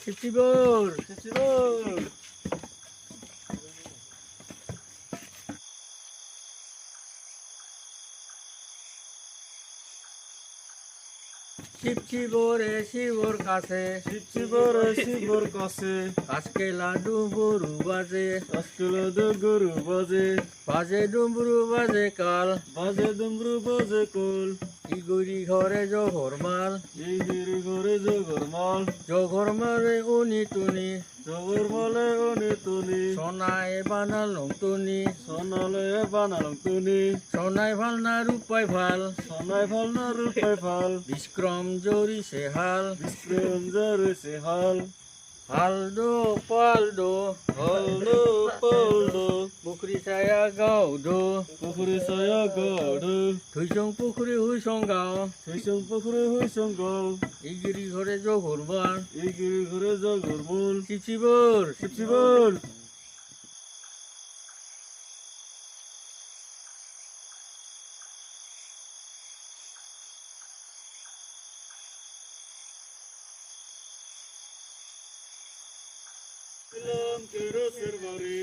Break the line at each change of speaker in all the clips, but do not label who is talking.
54.
54. শিবর কাছে।
শিবর কাছে।
আজকে লাডু গরু বাজে।
আজকে লাডু গরু বাজে।
বাজে ডুমরু বাজে কাল।
বাজে ডুমরু বাজে কোল।
ইগুরি ঘরে জঘর মাল।
ইগুরি ঘরে জঘর মাল।
জঘর মালে উনি টুনি।
জগর মালে অনে তুনি
সোনায় বানালং তুনি।
সোনালে বানালাম তুনি।
সোনায় ভালো না রূপায় ভালো।
সোনায় ভালো না রূপায় ভালো।
বিক্রম জরি সে হাল।
বিক্রম জরি সে হাল।
হালডো পালডো
হলদো পলদো।
পুখরি ছায়া গাও দো
পুকুরে সায়া গড়
থুইসং পুখরি হুইসং গাও।
থৈসং পুকুরে হইসং গল
ইগিরি ঘরে জঘর মাল
এই গিরি ঘরে জগর মূল
চিচিবর
শিবশিবর Ilam kero servari,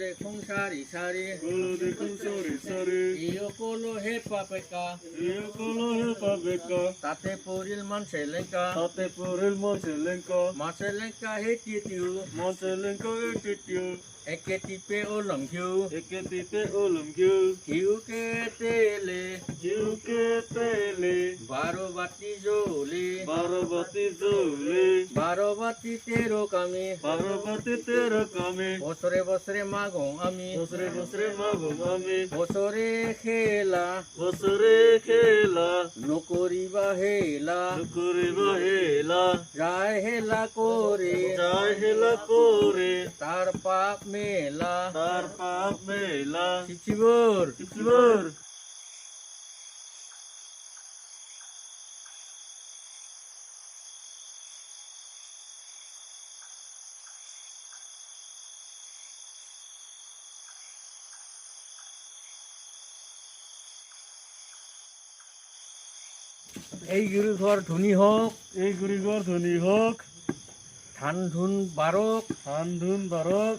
ওলো দেখুন সারি সারি
golo dekun sori sori,
ইয় কোলো হে পাপেকা
iyo kolo hepa beka,
তাতে পরিল মান সেলেকা
tate puril monselenko,
মাছে লেকা হে টিটিউ
monselenko etitiu,
একে টিপে ওলং হিউ
eketite ulum gyu,
হিউ কে তেলে
tele,
বারো বাতি জ্বলে
barabati jole,
বারো বাতি তেরো কামি
barabati tera kame,
বছরে বছরে মাগো আমি
bosre bosre magum ami,
বছরে খেলা
bosre khela,
নকরিবা হেলা
nukuri bahela,
যায় হেলা করে
jai hela kore,
তার পাপ মেলা
tar pap mela,
শিচিবর
শিবশিবর
এই গিরি ঘর ধনী হোক
এই গুড়িঘর ধনী হোক
ধান ধুন বারক
ধান ধুন বারক